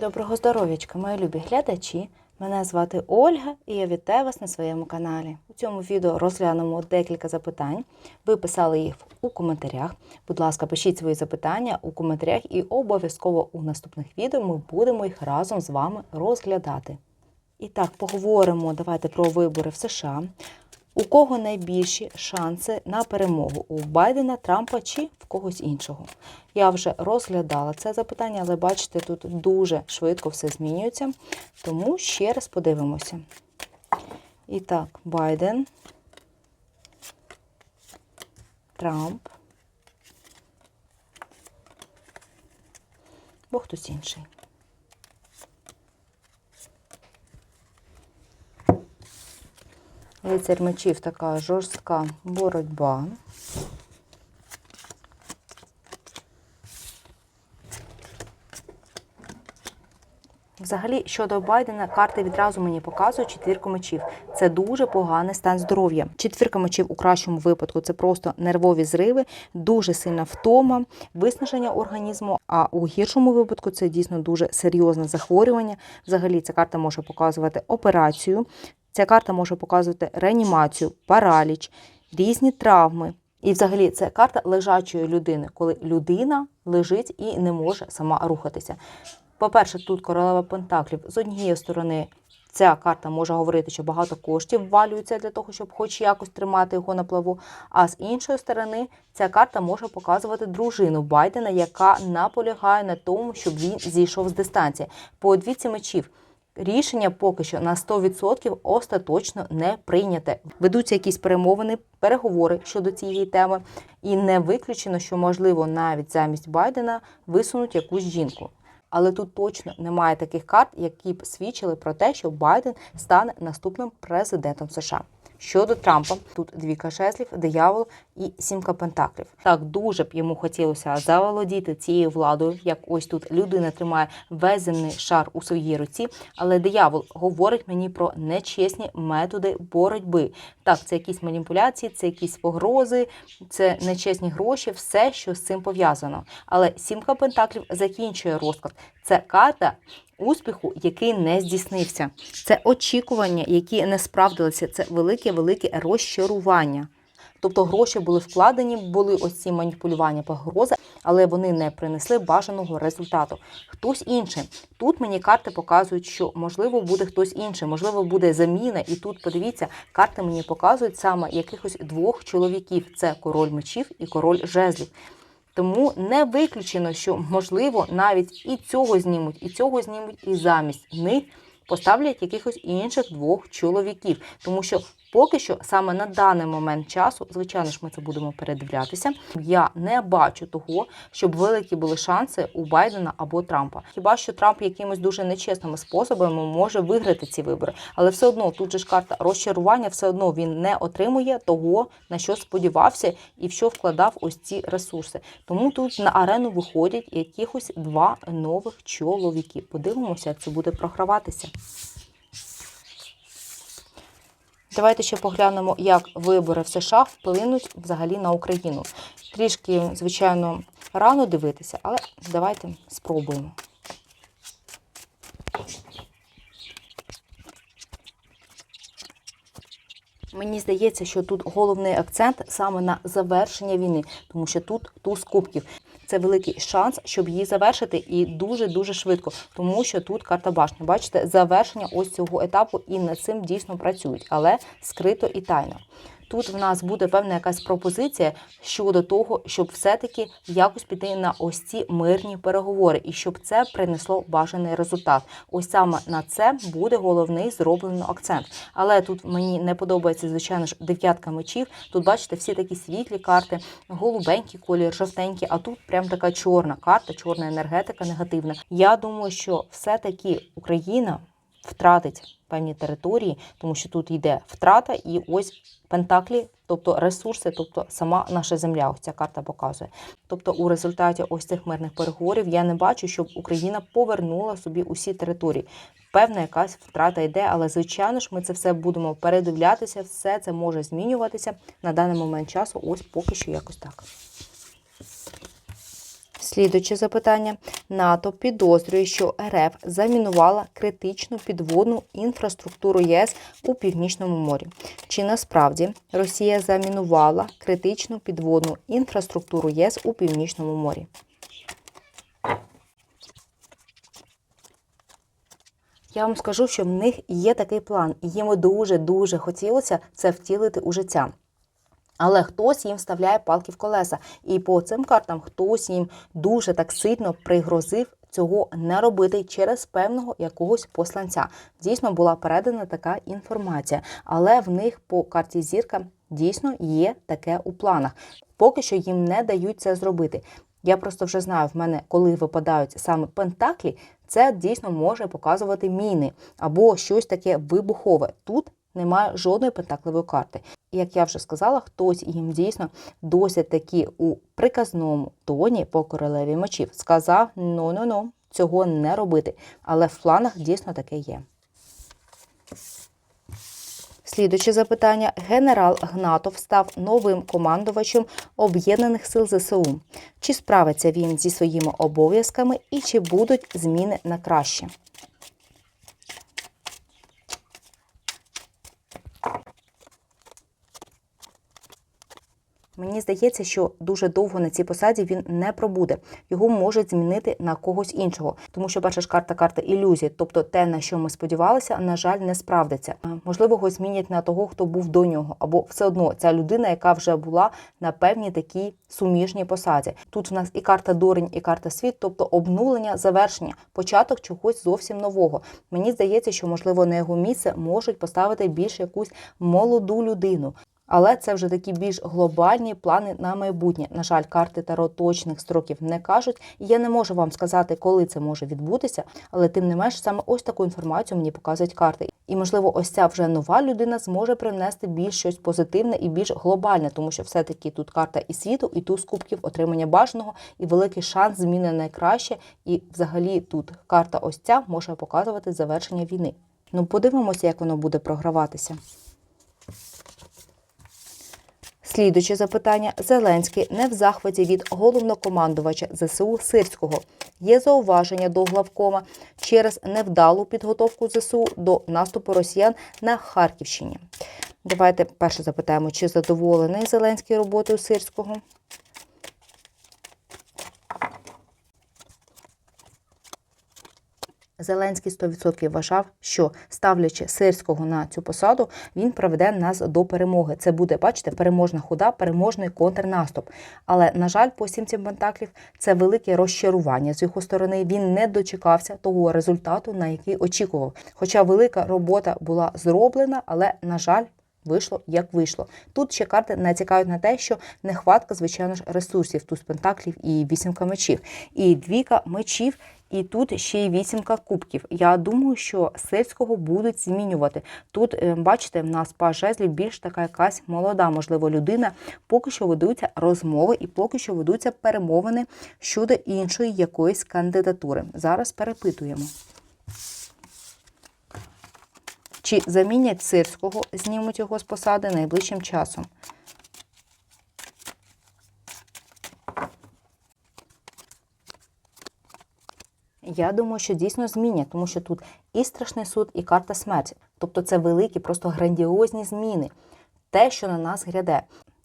Доброго здоров'ячка, мої любі глядачі. Мене звати Ольга і я вітаю вас на своєму каналі. У цьому відео розглянемо декілька запитань. Ви писали їх у коментарях. Будь ласка, пишіть свої запитання у коментарях, і обов'язково у наступних відео ми будемо їх разом з вами розглядати. І так, поговоримо давайте про вибори в США. У кого найбільші шанси на перемогу? У Байдена, Трампа чи в когось іншого? Я вже розглядала це запитання, але бачите, тут дуже швидко все змінюється. Тому ще раз подивимося. І так, Байден, Трамп. Бо хтось інший. Лицар мечів така жорстка боротьба. Взагалі, щодо Байдена, карти відразу мені показують четвірку мечів. Це дуже поганий стан здоров'я. Четвірка мечів у кращому випадку це просто нервові зриви, дуже сильна втома, виснаження організму. А у гіршому випадку це дійсно дуже серйозне захворювання. Взагалі, ця карта може показувати операцію, ця карта може показувати реанімацію, параліч, різні травми. І взагалі це карта лежачої людини, коли людина лежить і не може сама рухатися. По-перше, тут королева Пентаклів. З однієї сторони, ця карта може говорити, що багато коштів ввалюється для того, щоб хоч якось тримати його на плаву. А з іншої сторони, ця карта може показувати дружину Байдена, яка наполягає на тому, щоб він зійшов з дистанції. По двіці мечів. Рішення поки що на 100% остаточно не прийняте. Ведуться якісь перемовини, переговори щодо цієї теми, і не виключено, що можливо навіть замість Байдена висунуть якусь жінку. Але тут точно немає таких карт, які б свідчили про те, що Байден стане наступним президентом США. Щодо Трампа, тут двійка жезлів, диявол і сімка пентаклів. Так дуже б йому хотілося заволодіти цією владою, як ось тут людина тримає весь шар у своїй руці. Але диявол говорить мені про нечесні методи боротьби. Так, це якісь маніпуляції, це якісь погрози, це нечесні гроші, все, що з цим пов'язано. Але сімка пентаклів закінчує розклад. Це карта успіху, який не здійснився. Це очікування, які не справдилися. Це велике, велике розчарування. Тобто гроші були вкладені, були ось ці маніпулювання погрози, але вони не принесли бажаного результату. Хтось інший. Тут мені карти показують, що можливо буде хтось інший, можливо, буде заміна. І тут подивіться, карти мені показують саме якихось двох чоловіків: це король мечів і король жезлів. Тому не виключено, що можливо навіть і цього знімуть, і цього знімуть, і замість них поставлять якихось інших двох чоловіків, тому що. Поки що саме на даний момент часу, звичайно ж, ми це будемо передивлятися. Я не бачу того, щоб великі були шанси у Байдена або Трампа. Хіба що Трамп якимось дуже нечесними способами може виграти ці вибори, але все одно тут же ж карта розчарування, все одно він не отримує того, на що сподівався і в що вкладав ось ці ресурси. Тому тут на арену виходять якихось два нових чоловіки. Подивимося, як це буде програватися. Давайте ще поглянемо, як вибори в США вплинуть взагалі на Україну. Трішки, звичайно, рано дивитися, але давайте спробуємо. Мені здається, що тут головний акцент саме на завершення війни, тому що тут туз кубків. Це великий шанс, щоб її завершити, і дуже дуже швидко, тому що тут карта башня. Бачите, завершення ось цього етапу, і над цим дійсно працюють, але скрито і тайно. Тут в нас буде певна якась пропозиція щодо того, щоб все-таки якось піти на ось ці мирні переговори, і щоб це принесло бажаний результат. Ось саме на це буде головний зроблено акцент. Але тут мені не подобається, звичайно ж, дев'ятка мечів. Тут бачите, всі такі світлі карти, голубенький колір, жовтенький, а тут прям така чорна карта, чорна енергетика негативна. Я думаю, що все-таки Україна втратить певні території, тому що тут йде втрата, і ось пентаклі, тобто ресурси, тобто сама наша земля. Ось ця карта показує. Тобто, у результаті ось цих мирних переговорів я не бачу, щоб Україна повернула собі усі території. Певна якась втрата йде, але звичайно ж ми це все будемо передивлятися. Все це може змінюватися на даний момент часу. Ось поки що якось так. Слідуюче запитання. НАТО підозрює, що РФ замінувала критичну підводну інфраструктуру ЄС у Північному морі. Чи насправді Росія замінувала критичну підводну інфраструктуру ЄС у Північному морі? Я вам скажу, що в них є такий план, і їм дуже-дуже хотілося це втілити у життя. Але хтось їм вставляє палки в колеса. І по цим картам хтось їм дуже так сильно пригрозив цього не робити через певного якогось посланця. Дійсно була передана така інформація. Але в них по карті зірка дійсно є таке у планах. Поки що їм не дають це зробити. Я просто вже знаю, в мене, коли випадають саме пентаклі, це дійсно може показувати міни або щось таке вибухове. Тут немає жодної пентакливої карти. І як я вже сказала, хтось їм дійсно досить таки у приказному тоні по королеві мечів сказав: ну ну ну цього не робити. Але в планах дійсно таке є. Слідуюче запитання. Генерал Гнатов став новим командувачем Об'єднаних сил ЗСУ. Чи справиться він зі своїми обов'язками і чи будуть зміни на краще? Мені здається, що дуже довго на цій посаді він не пробуде. Його можуть змінити на когось іншого, тому що перша ж карта карта ілюзії, тобто те, на що ми сподівалися, на жаль, не справдиться. Е, Можливо, його змінять на того, хто був до нього, або все одно ця людина, яка вже була на певній такій суміжній посаді. Тут в нас і карта дурень, і карта світ, тобто обнулення, завершення, початок чогось зовсім нового. Мені здається, що можливо на його місце можуть поставити більш якусь молоду людину. Але це вже такі більш глобальні плани на майбутнє. На жаль, карти Таро точних строків не кажуть, і я не можу вам сказати, коли це може відбутися, але тим не менш саме ось таку інформацію мені показують карти. І можливо, ось ця вже нова людина зможе привнести більш щось позитивне і більш глобальне, тому що все-таки тут карта і світу, і туз кубків отримання бажаного, і великий шанс зміни найкраще. І взагалі тут карта ось ця може показувати завершення війни. Ну подивимося, як воно буде програватися. Слідуюче запитання. Зеленський не в захваті від головнокомандувача ЗСУ Сирського. Є зауваження до главкома через невдалу підготовку ЗСУ до наступу росіян на Харківщині. Давайте перше запитаємо, чи задоволений Зеленський роботою Сирського. Зеленський 100% вважав, що ставлячи сирського на цю посаду, він приведе нас до перемоги. Це буде, бачите, переможна хода, переможний контрнаступ. Але, на жаль, по сімці пентаклів це велике розчарування з його сторони. Він не дочекався того результату, на який очікував. Хоча велика робота була зроблена, але, на жаль, Вийшло як вийшло. Тут ще карти натякають на те, що нехватка, звичайно ж, ресурсів туз пентаклів і вісімка мечів, і двійка мечів, і тут ще й вісімка кубків. Я думаю, що сельського будуть змінювати. Тут, е, бачите, в нас па жезлів більш така якась молода, можливо, людина. Поки що ведуться розмови і поки що ведуться перемовини щодо іншої якоїсь кандидатури. Зараз перепитуємо. Чи замінять сирського, знімуть його з посади найближчим часом? Я думаю, що дійсно змінять, тому що тут і страшний суд, і карта смерті. Тобто це великі, просто грандіозні зміни. Те, що на нас гряде.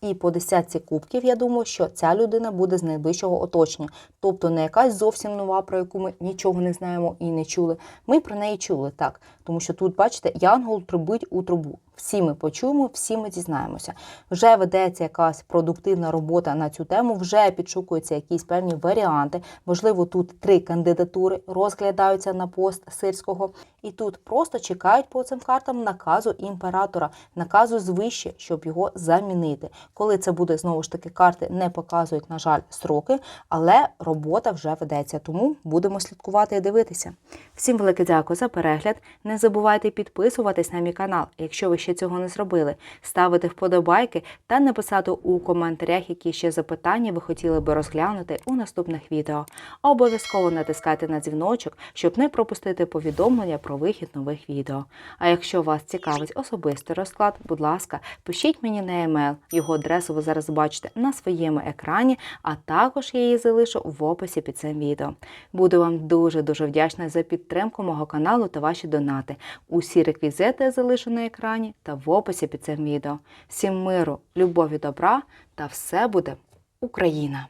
І по десятці кубків, я думаю, що ця людина буде з найближчого оточення. Тобто не якась зовсім нова, про яку ми нічого не знаємо і не чули. Ми про неї чули, так. Тому що тут, бачите, янгол трубить у трубу. Всі ми почуємо, всі ми дізнаємося. Вже ведеться якась продуктивна робота на цю тему, вже підшукуються якісь певні варіанти. Можливо, тут три кандидатури розглядаються на пост сирського, і тут просто чекають по цим картам наказу імператора, наказу звище, щоб його замінити. Коли це буде знову ж таки, карти не показують, на жаль, строки, але робота вже ведеться. Тому будемо слідкувати і дивитися. Всім велике дякую за перегляд. Не забувайте підписуватись на мій канал, якщо ви ще цього не зробили, ставити вподобайки та написати у коментарях, які ще запитання ви хотіли би розглянути у наступних відео. Обов'язково натискайте на дзвіночок, щоб не пропустити повідомлення про вихід нових відео. А якщо вас цікавить особистий розклад, будь ласка, пишіть мені на емейл. Його адресу ви зараз бачите на своєму екрані, а також я її залишу в описі під цим відео. Буду вам дуже дуже вдячна за підтримку мого каналу та ваші донати. Усі реквізити я залишу на екрані та в описі під цим відео. Всім миру, любові, добра та все буде Україна!